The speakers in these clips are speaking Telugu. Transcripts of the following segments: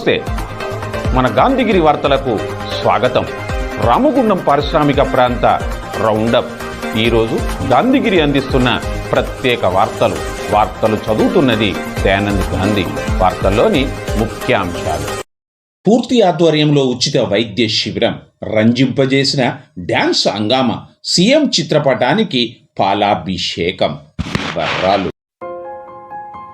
నమస్తే. మన గాంధీగిరి వార్తలకు స్వాగతం. రామగుండం పారిశ్రామిక ప్రాంత రౌండప్. ఈరోజు గాంధీగిరి అందిస్తున్న ప్రత్యేక వార్తలు. వార్తలు చదువుతున్నది దయానంద్ గాంధీ. వార్తల్లోని ముఖ్యాంశాలు. పూర్తి ఆధ్వర్యంలో ఉచిత వైద్య శిబిరం రంజింపజేసిన డ్యాన్స్ హంగామా సీఎం చిత్రపటానికి పాలాభిషేకం. వివరాలు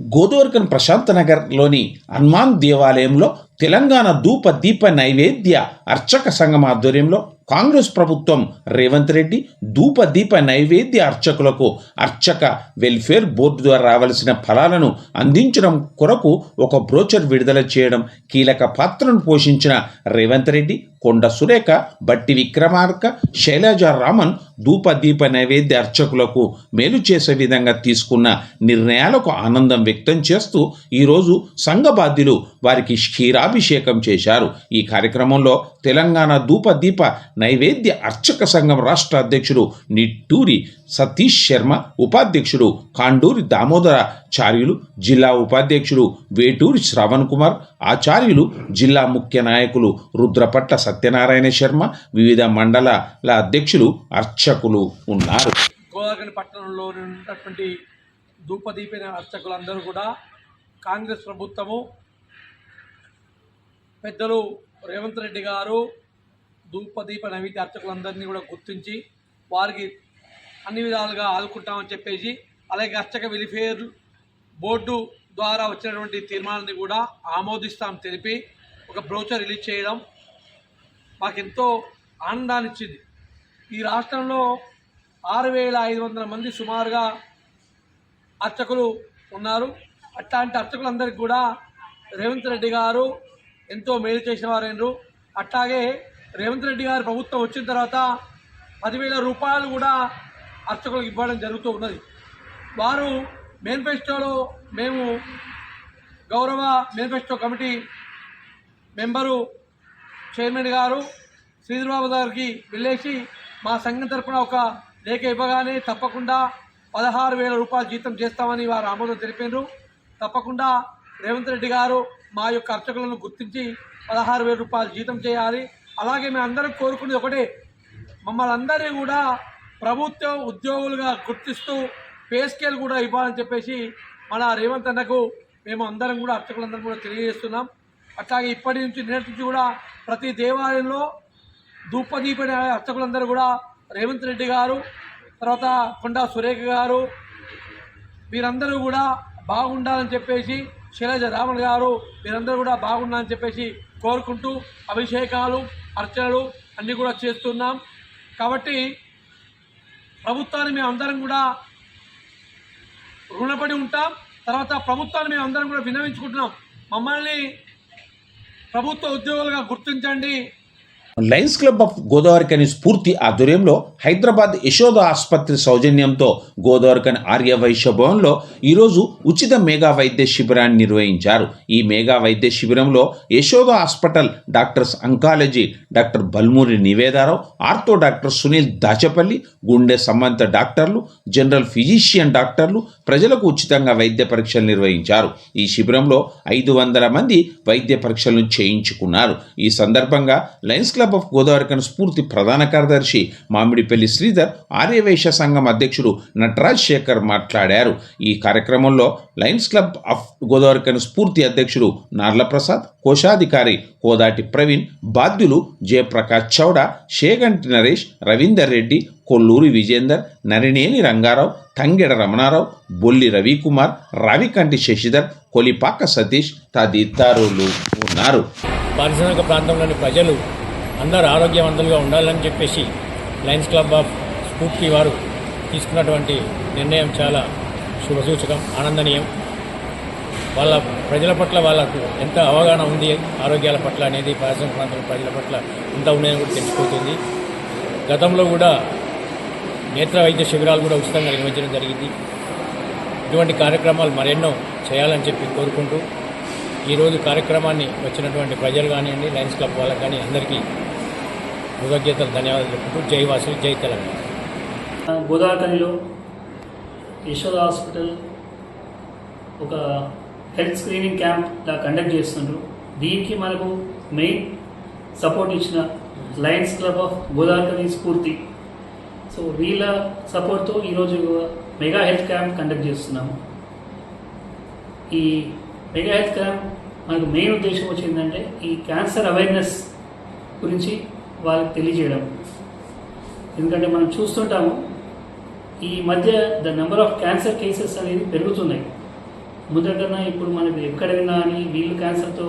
Godavarikhani ప్రశాంత నగర్లోని హనుమాన్ దేవాలయంలో తెలంగాణ ధూప దీప నైవేద్య అర్చక సంఘం ఆధ్వర్యంలో కాంగ్రెస్ ప్రభుత్వం రేవంత్ రెడ్డి ధూప దీప నైవేద్య అర్చకులకు అర్చక వెల్ఫేర్ బోర్డు ద్వారా రావాల్సిన ఫలాలను అందించడం కొరకు ఒక బ్రోచర్ విడుదల చేయడం కీలక పాత్రను పోషించిన రేవంత్ రెడ్డి కొండ సురేఖ బట్టి విక్రమార్క శైలజ రామన్ దీప నైవేద్య అర్చకులకు మేలు చేసే విధంగా తీసుకున్న నిర్ణయాలకు ఆనందం వ్యక్తం చేస్తూ ఈరోజు సంఘ బాధ్యులు వారికి క్షీరాభిషేకం చేశారు. ఈ కార్యక్రమంలో తెలంగాణ దూపదీప నైవేద్య అర్చక సంఘం రాష్ట్ర అధ్యక్షుడు నిట్టూరి సతీష్ శర్మ ఉపాధ్యక్షుడు కాండూరి దామోదర చార్యులు జిల్లా ఉపాధ్యక్షుడు వేటూరి శ్రవణ్ కుమార్ ఆచార్యులు జిల్లా ముఖ్య నాయకులు రుద్రపట్ల సత్యనారాయణ శర్మ వివిధ మండలాల అధ్యక్షులు అర్చకులు ఉన్నారు. గోదావరి పట్టణంలో ఉన్నటువంటి ధూపదీపిన అర్చకులందరూ కూడా కాంగ్రెస్ ప్రభుత్వము పెద్దలు రేవంత్ రెడ్డి గారు ధూపదీప నైవేద్య అర్చకులందరినీ కూడా గుర్తించి వారికి అన్ని విధాలుగా ఆదుకుంటామని చెప్పేసి అలాగే అర్చక వెలిఫేర్ బోర్డు ద్వారా వచ్చినటువంటి తీర్మానాన్ని కూడా ఆమోదిస్తాం తెలిపి ఒక బ్రోచర్ రిలీజ్ చేయడం మాకెంతో ఆనందాన్ని ఇచ్చింది ఈ రాష్ట్రంలో ఆరు వేల ఐదు వందల మంది సుమారుగా అర్చకులు ఉన్నారు. అట్లాంటి అర్చకులందరికీ కూడా రేవంత్ రెడ్డి గారు ఎంతో మేలు చేసిన వారైనరు అట్లాగే రేవంత్ రెడ్డి గారు ప్రభుత్వం వచ్చిన తర్వాత పదివేల రూపాయలు కూడా అర్చకులకు ఇవ్వడం జరుగుతూ ఉన్నది. వారు మేనిఫెస్టోలో మేము గౌరవ మేనిఫెస్టో కమిటీ మెంబరు చైర్మన్ గారు శ్రీధర్బాబు గారికి వెళ్ళేసి మా సంఘం తరఫున ఒక లేఖ ఇవ్వగానే తప్పకుండా పదహారు వేల రూపాయలు జీతం చేస్తామని వారు ఆమోదం తెలిపారు. తప్పకుండా రేవంత్ రెడ్డి గారు మా యొక్క అర్చకులను గుర్తించి పదహారు వేల రూపాయలు జీతం చేయాలి. అలాగే మేము అందరం కోరుకునేది ఒకటే. మమ్మల్ని అందరినీ కూడా ప్రభుత్వ ఉద్యోగులుగా గుర్తిస్తూ పే స్కేల్ కూడా ఇవ్వాలని చెప్పేసి మన రేవంత్ అన్నకు మేము అందరం కూడా అర్చకులందరం కూడా తెలియజేస్తున్నాం. అట్లాగే ఇప్పటి నుంచి నేటి నుంచి కూడా ప్రతి దేవాలయంలో ధూపదీప అర్చకులందరూ కూడా రేవంత్ రెడ్డి గారు తర్వాత కొండా సురేఖ గారు వీరందరూ కూడా బాగుండాలని చెప్పేసి శైలజ రామన్ గారు వీరందరూ కూడా బాగుండాలని చెప్పేసి కోరుకుంటూ అభిషేకాలు అర్చనలు అన్నీ కూడా చేస్తున్నాం. కాబట్టి ప్రభుత్వాన్ని మేము అందరం కూడా రుణపడి ఉంటాం. తర్వాత ప్రభుత్వాన్ని మేము అందరం కూడా విన్నవించుకుంటున్నాం. మమ్మల్ని ప్రభుత్వ ఉద్యోగులుగా గుర్తించండి. లయన్స్ క్లబ్ ఆఫ్ గోదావరికని స్ఫూర్తి ఆధ్వర్యంలో హైదరాబాద్ యశోద ఆసుపత్రి సౌజన్యంతో గోదావరికని ఆర్య వైశ్య భవన్లో ఈరోజు ఉచిత మేఘా వైద్య శిబిరాన్ని నిర్వహించారు. ఈ మేఘా వైద్య శిబిరంలో Yashoda hospital doctors oncology doctor Balmuri Nivedarao ortho doctor Sunil Dachepalli గుండె సంబంధిత డాక్టర్లు జనరల్ ఫిజిషియన్ డాక్టర్లు ప్రజలకు ఉచితంగా వైద్య పరీక్షలు నిర్వహించారు. ఈ శిబిరంలో ఐదు వందల మంది వైద్య పరీక్షలను చేయించుకున్నారు. ఈ సందర్భంగా లయన్స్ క్లబ్ ఆఫ్ గోదావరికన్ స్ఫూర్తి ప్రధాన కార్యదర్శి మామిడిపల్లి శ్రీధర్ ఆర్యవైశ్య సంఘం అధ్యక్షుడు నటరాజ్ శేఖర్ మాట్లాడారు. ఈ కార్యక్రమంలో లయన్స్ క్లబ్ ఆఫ్ గోదావరికన్ స్ఫూర్తి అధ్యక్షుడు నార్ల ప్రసాద్ కోశాధికారి కోదాటి ప్రవీణ్ బాధ్యులు జయప్రకాష్ చౌడ షేగంటి నరేష్ రవీందర్ రెడ్డి కొల్లూరి విజేందర్ నరినేని రంగారావు తంగెడ రమణారావు బొల్లి రవికుమార్ రావికంటి శశిధర్ కొలిపాక సతీష్ తదితరులు ఉన్నారు. పారిశ్రామిక ప్రాంతంలోని ప్రజలు అందరూ ఆరోగ్యవంతులుగా ఉండాలని చెప్పేసి లయన్స్ క్లబ్ ఆఫ్ స్ఫూర్తి వారు తీసుకున్నటువంటి నిర్ణయం చాలా శుభసూచకం ఆనందనీయం. వాళ్ళ ప్రజల పట్ల వాళ్ళకు ఎంత అవగాహన ఉంది ఆరోగ్యాల పట్ల అనేది పారిశ్రామిక ప్రాంతాల ప్రజల పట్ల ఎంత ఉన్నాయని కూడా తెలిసిపోతుంది. గతంలో కూడా నేత్ర వైద్య శిబిరాలు కూడా ఉచితంగా నిర్వహించడం జరిగింది. ఇటువంటి కార్యక్రమాలు మరెన్నో చేయాలని చెప్పి కోరుకుంటూ ఈరోజు కార్యక్రమాన్ని వచ్చినటువంటి ప్రజలు కానివ్వండి లయన్స్ క్లబ్ వాళ్ళకి కానీ అందరికీ కృతజ్ఞతలు ధన్యవాదాలు చెప్పుకుంటూ జై వాసు జై తెలంగాణ. గోదావరిలో యశోద హాస్పిటల్ ఒక హెల్త్ స్క్రీనింగ్ క్యాంప్ లా కండక్ట్ చేస్తుండ్రు. దీనికి మనకు మెయిన్ సపోర్ట్ ఇచ్చిన Lions Club of Godavari Spoorthi. So వీళ్ళ సపోర్ట్తో ఈరోజు మెగా హెల్త్ క్యాంప్ కండక్ట్ చేస్తున్నాము. ఈ మెగా హెల్త్ క్యాంప్ మనకు మెయిన్ ఉద్దేశం వచ్చిందంటే ఈ క్యాన్సర్ అవేర్నెస్ గురించి వాళ్ళకి తెలియజేయడం. ఎందుకంటే మనం చూస్తుంటాము ఈ మధ్య the number of cancer cases అనేది పెరుగుతున్నాయి. ముందటన్నా ఇప్పుడు మనం ఎక్కడ విన్నా అని వీళ్ళు క్యాన్సర్తో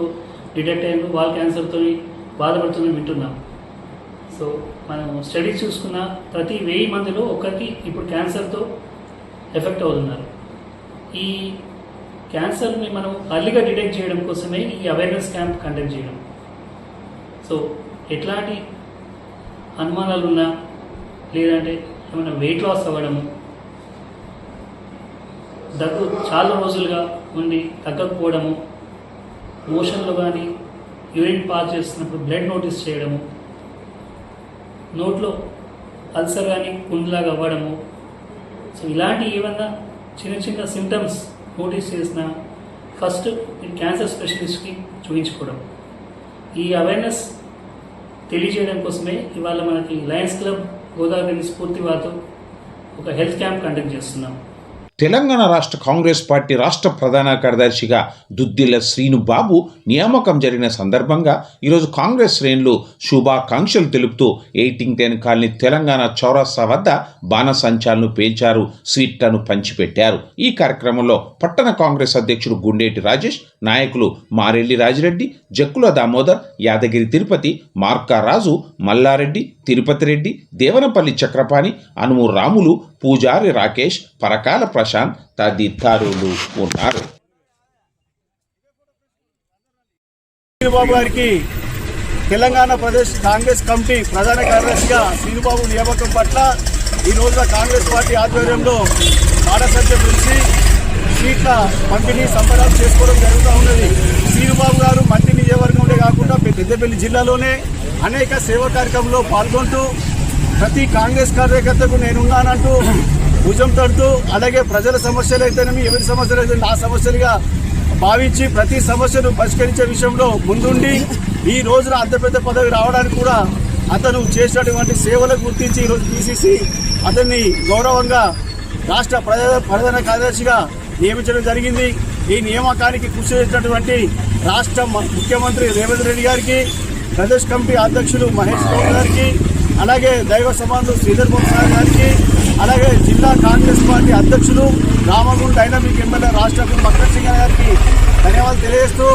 డిటెక్ట్ అయ్యారు వాళ్ళు క్యాన్సర్తో బాధపడుతుందని వింటున్నాం. సో మనం స్టడీస్ చూసుకున్న ప్రతి వెయ్యి మందిలో ఒకరికి ఇప్పుడు క్యాన్సర్తో ఎఫెక్ట్ అవుతున్నారు. ఈ క్యాన్సర్ని మనం అర్లీగా డిటెక్ట్ చేయడం కోసమే ఈ అవేర్నెస్ క్యాంప్ కండక్ట్ చేయడం. సో ఎట్లాంటి అనుమానాలు ఉన్నా లేదంటే ఏమైనా వెయిట్ లాస్ అవ్వడము దగ్గు చాలా రోజులుగా ఉండి తగ్గకపోవడము మోషన్లో కానీ యూరిన్ పాస్ చేస్తున్నప్పుడు బ్లడ్ నోటీస్ చేయడము నోట్లో అల్సర్ కానీ కుండ్లాగా అవ్వడము. సో ఇలాంటి ఏమన్నా చిన్న చిన్న సిమ్టమ్స్ నోటీస్ చేసిన ఫస్ట్ క్యాన్సర్ స్పెషలిస్ట్కి చూపించుకోవడం. ఈ అవేర్నెస్ తెలియజేయడం కోసమే ఇవాళ మనకి లయన్స్ క్లబ్ గోదావరి స్ఫూర్తి వారితో ఒక హెల్త్ క్యాంప్ కండక్ట్ చేస్తున్నాం. తెలంగాణ రాష్ట్ర కాంగ్రెస్ పార్టీ రాష్ట్ర ప్రధాన కార్యదర్శిగా దుద్దిల్ల శ్రీనుబాబు నియామకం జరిగిన సందర్భంగా ఈరోజు కాంగ్రెస్ శ్రేణులు శుభాకాంక్షలు తెలుపుతూ ఎయిటింగ్ టెన్ కాలనీ తెలంగాణ చౌరస్తా వద్ద బాణసంచాలను పేల్చారు స్వీట్లను పంచిపెట్టారు. ఈ కార్యక్రమంలో పట్టణ కాంగ్రెస్ అధ్యక్షుడు గుండేటి రాజేష్ నాయకులు మారెల్లి రాజిరెడ్డి జక్కుల దామోదర్ యాదగిరి తిరుపతి మార్కారాజు మల్లారెడ్డి తిరుపతి రెడ్డి దేవనపల్లి చక్రపాణి అనుము రాములు పూజారి రాకేష్ పరకాల ప్రశాంత్ తదితరులు ఉన్నారు. శ్రీనుబాబు గారికి తెలంగాణ ప్రదేశ్ కాంగ్రెస్ కమిటీ ప్రధాన కార్యదర్శిగా శ్రీనుబాబు నియామకం పట్ల ఈ రోజున కాంగ్రెస్ పార్టీ ఆధ్వర్యంలో పాఠశాల పిలిచి సీట్ల పంపిణీ సంబరాలు చేసుకోవడం జరుగుతూ ఉన్నది. శ్రీనుబాబు గారు మంత్రి నియోజకవర్గంలో కాకుండా పెద్దపల్లి జిల్లాలోనే అనేక సేవా కార్యక్రమంలో పాల్గొంటూ ప్రతి కాంగ్రెస్ కార్యకర్తకు నేనున్నానంటూ భుజం తడుతూ అలాగే ప్రజల సమస్యలు అయితేనేమి ఎవరి సమస్యలు అయితే నా సమస్యలుగా భావించి ప్రతి సమస్యను పరిష్కరించే విషయంలో ముందుండి ఈ రోజున అంత పెద్ద పదవి రావడానికి కూడా అతను చేసినటువంటి సేవలకు గుర్తించి ఈరోజు పిసిసి అతన్ని గౌరవంగా రాష్ట్ర ప్రధాన ప్రధాన కార్యదర్శిగా నియమించడం జరిగింది. ఈ నియామకానికి కృషి చేసినటువంటి రాష్ట్ర ముఖ్యమంత్రి రేవంత్ రెడ్డి గారికి ప్రదేశ్ కమిటీ అధ్యక్షులు మహేష్ గౌడ్ గారికి అలాగే దైవ సమానులు శ్రీధర్ బాబు సార్ గారికి అలాగే జిల్లా కాంగ్రెస్ పార్టీ అధ్యక్షులు రామగుండ్ డైనమిక్ ఎమ్మెల్యే రాష్ట్ర మక్కర్ సింగ్ గారికి ధన్యవాదాలు తెలియజేస్తూ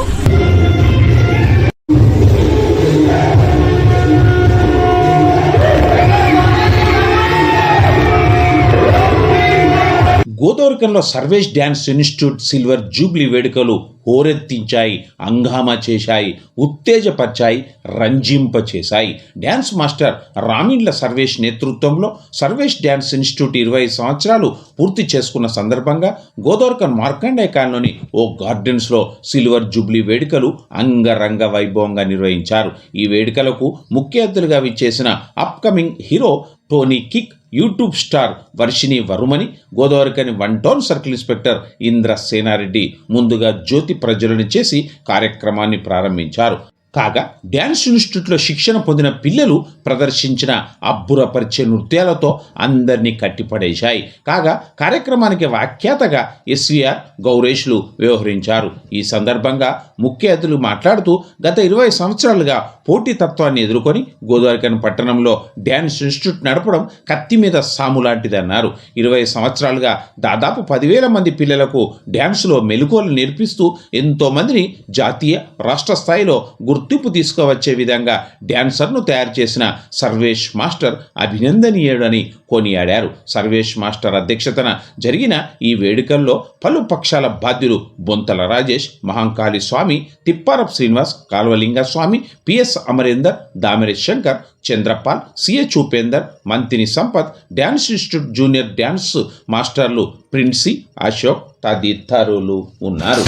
గోదావరికంలో Sarvesh dance institute silver jubilee వేడుకలు హోరెత్తించాయి హంగామా చేశాయి ఉత్తేజపరిచాయి రంజింపచేశాయి. డ్యాన్స్ మాస్టర్ రామిండ్ల సర్వేష్ నేతృత్వంలో సర్వేష్ డ్యాన్స్ ఇన్స్టిట్యూట్ ఇరవై సంవత్సరాలు పూర్తి చేసుకున్న సందర్భంగా గోదావరికన్ మార్కండే కాలనీ ఓ గార్డెన్స్లో సిల్వర్ జూబ్లీ వేడుకలు అంగరంగ వైభవంగా నిర్వహించారు. ఈ వేడుకలకు ముఖ్య అతిథులుగా విచ్చేసిన upcoming hero Tony kick YouTube star Varshini Varumani Godavarikhani one town circle inspector Indra Senareddy ముందుగా జ్యోతి ప్రజ్వలన చేసి కార్యక్రమాన్ని ప్రారంభించారు. కాగా డ్యాన్స్ ఇన్స్టిట్యూట్లో శిక్షణ పొందిన పిల్లలు ప్రదర్శించిన అబ్బురపరిచే నృత్యాలతో అందరినీ కట్టిపడేశాయి. కాగా కార్యక్రమానికి వ్యాఖ్యాతగా ఎస్వీఆర్ గౌరేష్లు వ్యవహరించారు. ఈ సందర్భంగా ముఖ్య అతిథులు మాట్లాడుతూ గత ఇరవై సంవత్సరాలుగా పోటీతత్వాన్ని ఎదుర్కొని గోదావరికన్ పట్టణంలో డ్యాన్స్ ఇన్స్టిట్యూట్ నడపడం కత్తి మీద సాము లాంటిదన్నారు. ఇరవై సంవత్సరాలుగా దాదాపు పదివేల మంది పిల్లలకు డ్యాన్స్లో మెలకువలు నేర్పిస్తూ ఎంతోమందిని జాతీయ రాష్ట్ర స్థాయిలో గుర్తు గుర్తింపు తీసుకువచ్చే విధంగా డ్యాన్సర్ను తయారు చేసిన సర్వేష్ మాస్టర్ అభినందనీయుడని కొనియాడారు. సర్వేష్ మాస్టర్ అధ్యక్షతన జరిగిన ఈ వేడుకల్లో పలు పక్షాల బాధ్యులు Bonthala Rajesh Mahankali Swamy Thipparapu Srinivas Kalvalinga Swamy PS Amarender Dameri Shankar Chandrapal CH Upender Manthini Sampath dance institute junior dance మాస్టర్లు ప్రిన్సీ అశోక్ తదితరులు ఉన్నారు.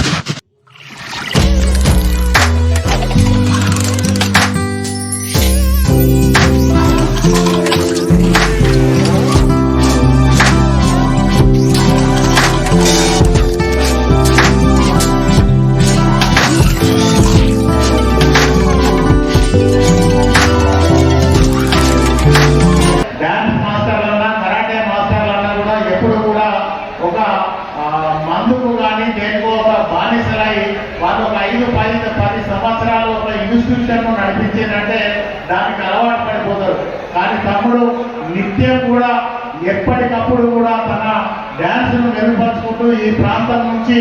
ఈ ప్రాంతం నుంచి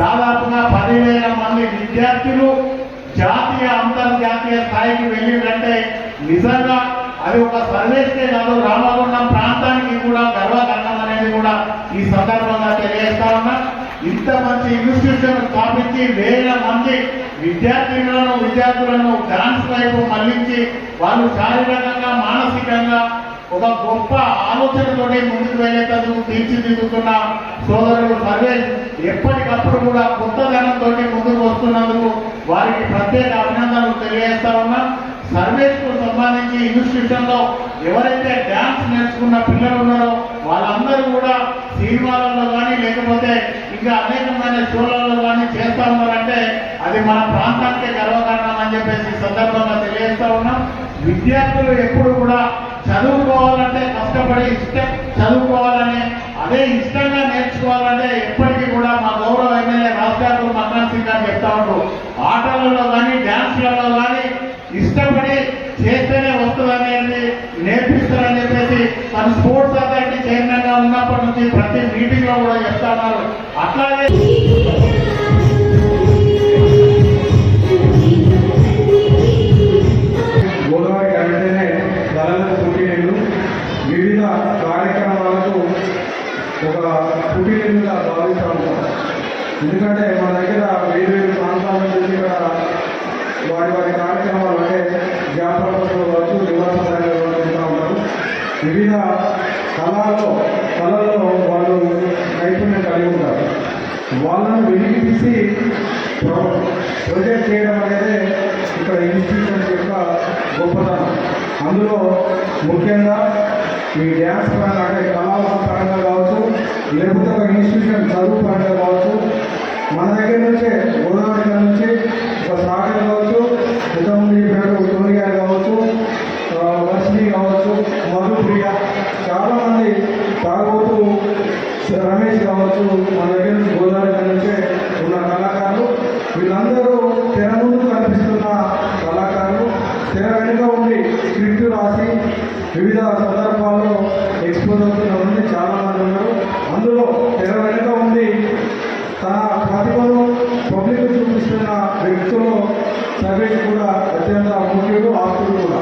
దాదాపుగా పదివేల మంది విద్యార్థులు జాతీయ అంతర్జాతీయ స్థాయికి వెళ్ళిందంటే నిజంగా అది ఒక సర్వేస్తే కాదు. రామగుండం ప్రాంతానికి కూడా గర్వకారణం అనేది కూడా ఈ సందర్భంగా తెలియజేస్తా ఉన్నా. ఇంత మంచి ఇన్స్టిట్యూషన్ స్థాపించి వేల మంది విద్యార్థినులను విద్యార్థులను డాన్స్ వైపు మళ్ళించి వాళ్ళు శారీరకంగా మానసికంగా ఒక గొప్ప ఆలోచనతోనే ముందుకు వెళ్ళేటందుకు తీర్చిదిద్దుతున్న సోదరుడు సర్వేష్ ఎప్పటికప్పుడు కూడా కొత్త ధనంతో ముందుకు వస్తున్నందుకు వారికి ప్రత్యేక అభినందనలు తెలియజేస్తా ఉన్నా. సర్వేష్కు సంబంధించి ఇన్స్టిట్యూషన్లో ఎవరైతే డ్యాన్స్ నేర్చుకున్న పిల్లలు ఉన్నారో వాళ్ళందరూ కూడా సినిమాలలో కానీ లేకపోతే ఇంకా అనేకమైన షోలలో కానీ చేస్తా ఉన్నారంటే అది మన ప్రాంతానికి గర్వకారణం అని చెప్పేసి సందర్భంగా విద్యార్థులు ఎప్పుడు కూడా చదువుకోవాలంటే కష్టపడి ఇష్టం చదువుకోవాలని అదే ఇష్టంగా నేర్చుకోవాలంటే ఎప్పటికీ కూడా మా గౌరవ ఎమ్మెల్యే రాష్ట్రాలు మన్మోహన్ సింగ్ గారు చెప్తా ఉంటారు ఆటలలో కానీ డ్యాన్స్లలో కానీ ఇష్టపడి చేస్తేనే వస్తుందనేది నేర్పిస్తారని చెప్పేసి తను స్పోర్ట్స్ అథారిటీ చైర్మన్గా ఉన్నప్పటి నుంచి ప్రతి మీటింగ్లో కూడా చెప్తా ఉన్నారు. అట్లాగే ఎందుకంటే మన దగ్గర వేరు వేరు ప్రాంతాల నుంచి ఇక్కడ వారి వారి కార్యక్రమాలు అంటే వ్యాపారస్తులు కావచ్చు నివాసాలు జరుగుతూ ఉంటారు. వివిధ కళల్లో కళల్లో వాళ్ళు నైపుణ్యం కలిగి ఉంటారు. వాళ్ళను వెలికి తీసి ప్రొజెక్ట్ చేయడం అనేది ఇక్కడ ఇన్స్టిట్యూషన్ యొక్క గొప్పతనం. అందులో ముఖ్యంగా మీ డ్యాన్స్ పరంగా అంటే కళాల పరంగా కావచ్చు లేకపోతే ఒక ఇన్స్టిట్యూషన్ చదువు పరంగా కావచ్చు మన దగ్గర నుంచే గోదావరి నుంచి ఒక సాగర్ కావచ్చు ఇంతకుముందు పేరు టోనీ గారు కావచ్చు ఆ, లక్ష్మి కావచ్చు మధుప్రియ చాలామంది తాగబోతూ రమేష్ కావచ్చు మన దగ్గర నుంచి గోదావరి దగ్గర నుంచే ఉన్న కళాకారులు వీళ్ళందరూ తెర ముందు కనిపిస్తున్న కళాకారులు తెర వెనుక ఉండి స్క్రిప్ట్ రాసి వివిధ సందర్భాల్లో ఎక్స్పోజ్ అవుతున్న మంది చాలా మంది ఉన్నారు అందులో తెర వెనుక ఉండి తన ప్రతిభను పబ్లిక్ చూపిస్తున్న వ్యక్తులు సర్వేష్ కూడా అత్యంత ముఖ్యుడు ఆస్తుడు కూడా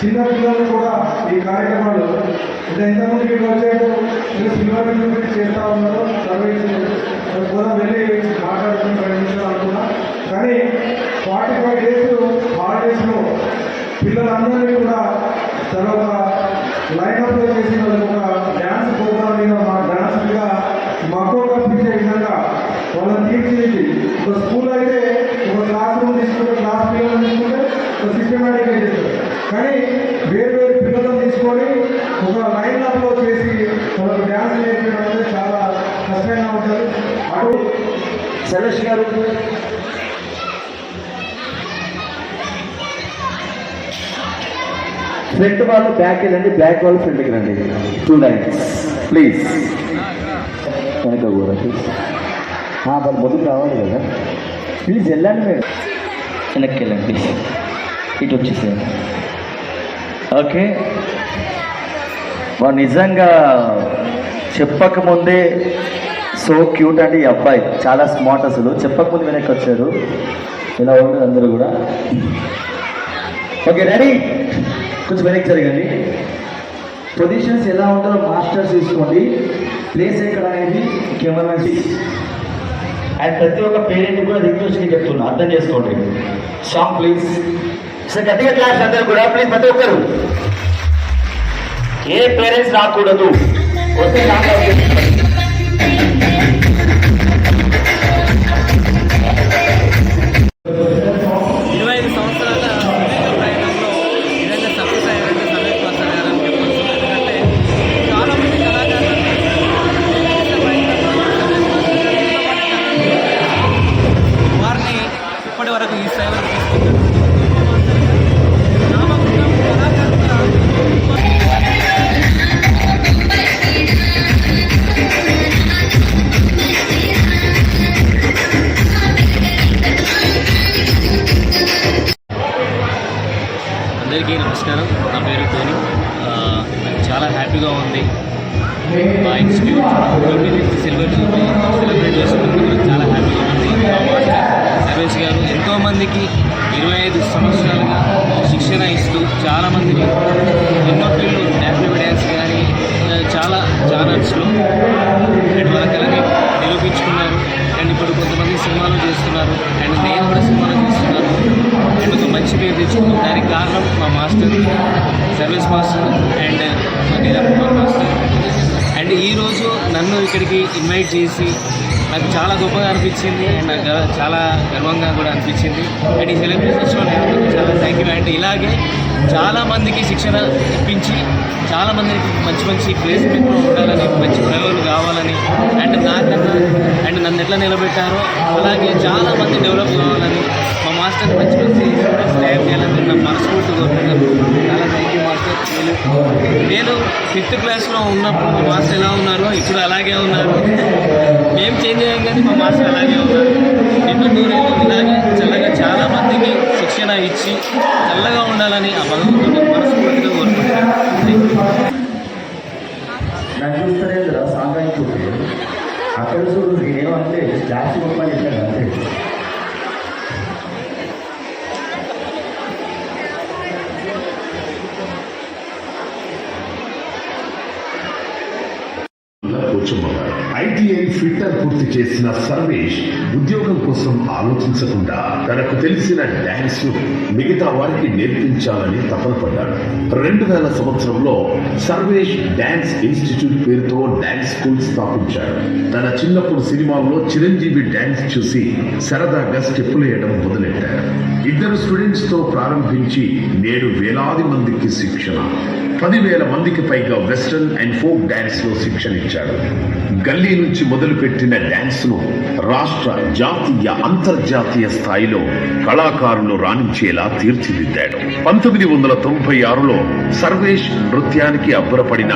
చిన్న పిల్లలు కూడా ఈ కార్యక్రమాలు అంటే ఇంతకుముందు ఇక్కడ వచ్చేటు మీరు సిల్వర్ గురించి చేస్తూ ఉన్నారు సర్వీస్ కూడా వెళ్ళి మాట్లాడుకుని ప్రయత్నించాలి అనుకున్నా కానీ ఫార్టీ ఫైవ్ డేస్ హాలిడేస్లో పిల్లలందరినీ కూడా తర్వాత లైనప్లో చేసి ఫ్రంట్ వాళ్ళు బ్యాక్ వెళ్ళండి బ్యాక్ వాళ్ళు ఫ్రంట్కి రండి. Two lines. ప్లీజ్. వెనక కూడా వాళ్ళు ముందుకు రావాలి కదా. ప్లీజ్ వెళ్ళండి మీరు. వెనక్కి వెళ్ళండి ఇటు వచ్చేసేయండి. ఓకే. వాడు నిజంగా చెప్పకముందే సో క్యూట్ అండి ఈ అబ్బాయి. చాలా స్మార్ట్ అసలు. చెప్పకముందు వెనక్కి వచ్చారు ఇలా ఉండదు అందరూ కూడా. Okay ready? కొంచెం వెనక్కి జరగండి. పొజిషన్స్ ఎలా ఉంటుందో మాస్టర్స్ తీసుకోండి. ప్లేస్ ఎక్కడ అనేది కెమెరా అండ్ ప్రతి ఒక్క పేరెంట్ కూడా రిక్వెస్ట్ చెప్తున్నా అర్థం చేసుకోండి. సాంగ్ ప్లీజ్ సార్ గట్టిగా క్లాస్ అందరూ కూడా ప్లీజ్ ప్రతి ఒక్కరు. ఏ పేరెంట్స్ రాకూడదు. వస్తే చేస్తున్నారు. అండ్ నేను కూడా సినిమాలు చేస్తున్నాను అండ్ ఒక మంచి పేరు తెచ్చుకున్నాను దానికి కారణం మా మాస్టర్ సర్వీస్ మాస్టర్ అండ్ మా నీరవ్ కుమార్ మాస్టర్. అండ్ ఈరోజు నన్ను ఇక్కడికి ఇన్వైట్ చేసి నాకు చాలా గొప్పగా అనిపించింది అండ్ నాకు చాలా గర్వంగా కూడా అనిపించింది. అండ్ ఈ సెలబ్రేషన్స్లో నేను చాలా థ్యాంక్ యూ అండ్ ఇలాగే చాలామందికి శిక్షణ ఇప్పించి చాలామందికి మంచి మంచి మంచి ప్లేస్మెంట్లో ఉండాలని మంచి ప్రయోగాలు కావాలని అండ్ నాకన్నా అండ్ నన్ను ఎట్లా నిలబెట్టారో అలాగే చాలామంది డెవలప్ కావాలని మా మాస్టర్ మంచి మంచి స్టూడెంట్స్ తయారు చేయాలని నా మనస్ఫూర్తి కోరుకుంటున్నాను. చాలా థ్యాంక్ యూ మాస్టర్ నేను ఫిఫ్త్ క్లాస్లో ఉన్నప్పుడు మా మాస్టర్ ఎలా ఉన్నారో ఇప్పుడు అలాగే ఉన్నారు. మేము చేంజ్ అయ్యాం కానీ మా మాస్టర్ అలాగే ఉన్నారు. ఎన్నో నూరేళ్ళు ఇలాగే చల్లగా చాలామందికి శిక్షణ ఇచ్చి చల్లగా ఉండాలని ఆ భగవంతుడు మనస్ఫూర్తిగా కోరుకుంటున్నాను. అక్కడ చూడు నేనేమంటే క్లాస్ గొప్పని ఐటీఐ పూర్తి చేసిన సర్వేష్ ఉద్యోగం కోసం ఆలోచించకుండా తనకు తెలిసిన డాన్స్ను మిగతా వారికి నేర్పించాలని తపన పడ్డాడు రెండు వేల సంవత్సరంలో సర్వేష్ డాన్స్ ఇన్స్టిట్యూట్ పేరుతో డాన్స్ స్కూల్ స్థాపించాడు. తన చిన్నప్పుడు సినిమాల్లో చిరంజీవి డాన్స్ చూసి సరదాగా స్టెప్పులు వేయడం మొదలెట్టాడు. ఇద్దరు స్టూడెంట్స్తో ప్రారంభించి నేడు వేలాది మందికి శిక్షణ. పదివేల మందికి పైగా వెస్ట్రన్ అండ్ ఫోక్ డాన్స్లో శిక్షణ ఇచ్చాడు. గల్లీ నుంచి మొదలుపెట్టిన డాన్స్ను రాష్ట్ర జాతీయ అంతర్జాతీయ స్థాయిలో కళాకారులు రాణించేలా తీర్చిదిద్దాడు. పంతొమ్మిది వందల తొంభై ఆరులో సర్వేష్ నృత్యానికి అబ్బురపడిన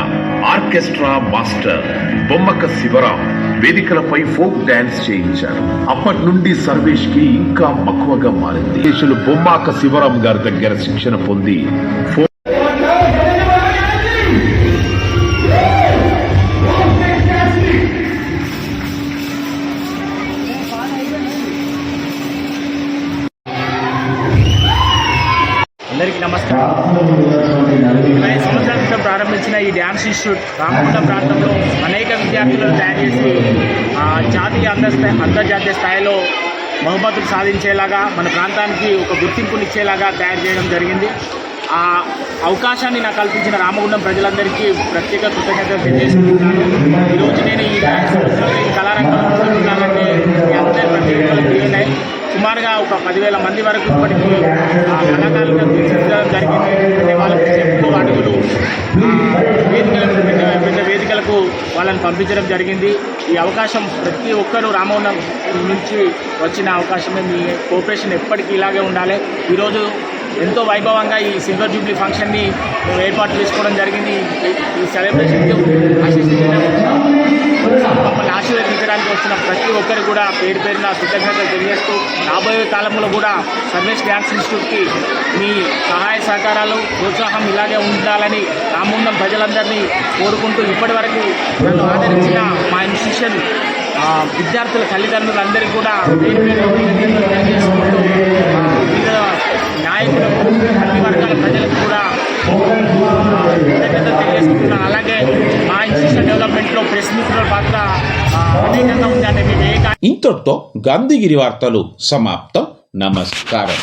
ఆర్కెస్ట్రా మాస్టర్ బొమ్మక శివరాం వేదికలపై ఫోక్ డాన్స్ చేయించారు. అప్పటి నుండి సర్వేష్కి ఇంకా మక్కువగా మారింది. దేశాలు బొమ్మాక శివరాం గారి దగ్గర శిక్షణ పొంది ఇన్స్టిట్యూట్ రామగుండం ప్రాంతంలో అనేక విద్యార్థులను తయారు చేసి ఆ, జాతీయ అంతర్స్థాయి అంతర్జాతీయ స్థాయిలో బహుమతులు సాధించేలాగా మన ప్రాంతానికి ఒక గుర్తింపునిచ్చేలాగా తయారు చేయడం జరిగింది. ఆ అవకాశాన్ని నాకు కల్పించిన రామగుండం ప్రజలందరికీ ప్రత్యేక కృతజ్ఞతలు తెలియజేసుకుంటున్నాను. ఈరోజు నేను ఈ డ్యాన్స్ ఈ కళారంగంలో ముందున్నానంటే మీ అందరి ప్రత్యేకతలు తీరినాయి సుమారుగా ఒక పదివేల మంది వరకు ఇప్పటికీ ఆ కళాకారులుగా తీర్చిదిద్దడం జరిగింది. అంటే వాళ్ళకి చెప్పులు అడుగులు వేదికలకు పెద్ద పెద్ద వేదికలకు వాళ్ళని పంపించడం జరిగింది. ఈ అవకాశం ప్రతి ఒక్కరూ రామవరం నుంచి వచ్చిన అవకాశమే. మీ కోఆపరేషన్ ఎప్పటికీ ఇలాగే ఉండాలి. ఈరోజు ఎంతో వైభవంగా ఈ సిల్వర్ జూబ్లీ ఫంక్షన్ని ఏర్పాటు చేసుకోవడం జరిగింది. ఈ- సెలబ్రేషన్కి ఆశిస్తున్నాం. వచ్చిన కూడా పేరు పేరున కృతజ్ఞతలు తెలియజేస్తూ రాబోయే కాలంలో కూడా సర్వేష్ డ్యాన్స్ ఇన్స్టిట్యూట్కి మీ సహాయ సహకారాలు ప్రోత్సాహం ఇలాగే ఉండాలని రామగుండం ప్రజలందరినీ కోరుకుంటూ ఇప్పటి వరకు నన్ను ఆదరించిన మా ఇన్స్టిట్యూషన్ విద్యార్థుల తల్లిదండ్రులందరికీ కూడా పేరు పేరు తెలియజేసుకుంటూ వివిధ నాయకులకు అన్ని వర్గాల ప్రజలకు కూడా కృతజ్ఞతలు తెలియజేసుకుంటున్నాను అలాగే మా ఇన్స్టిట్యూషన్ డెవలప్మెంట్లో ప్రెస్ మిత్రుల పాత్ర అనేకంగా ఉంది అంటే మేము ఏ ఇంతటితో గాంధీగిరి వార్తలు సమాప్తం. నమస్కారం.